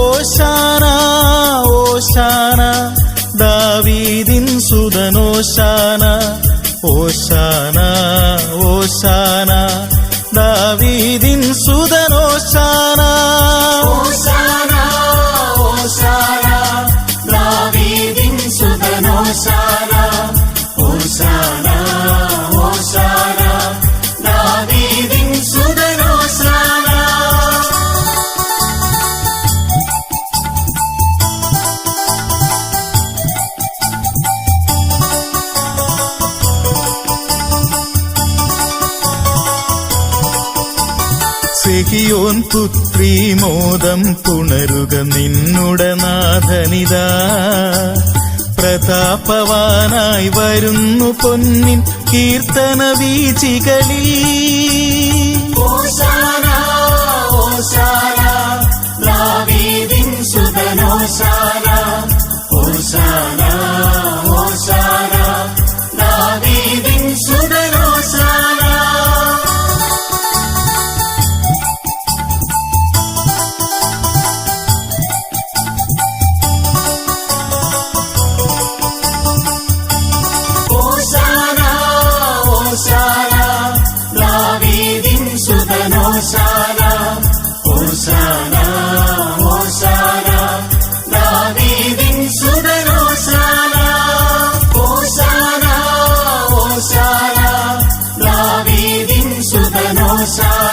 ఓశానా ఓశానా దావీదిన్ సుదనోశానా ఓశానా ఓశానా. സിഹിയോൻ പുത്രി മോദം പുണരുക നിന്നുട നാഥനിതാ. പ്രതാപവാനായി വരുന്നു പൊന്നിൻ കീർത്തന വീചികളി ഓശാന ഓശാന സുതനോശാന Sun.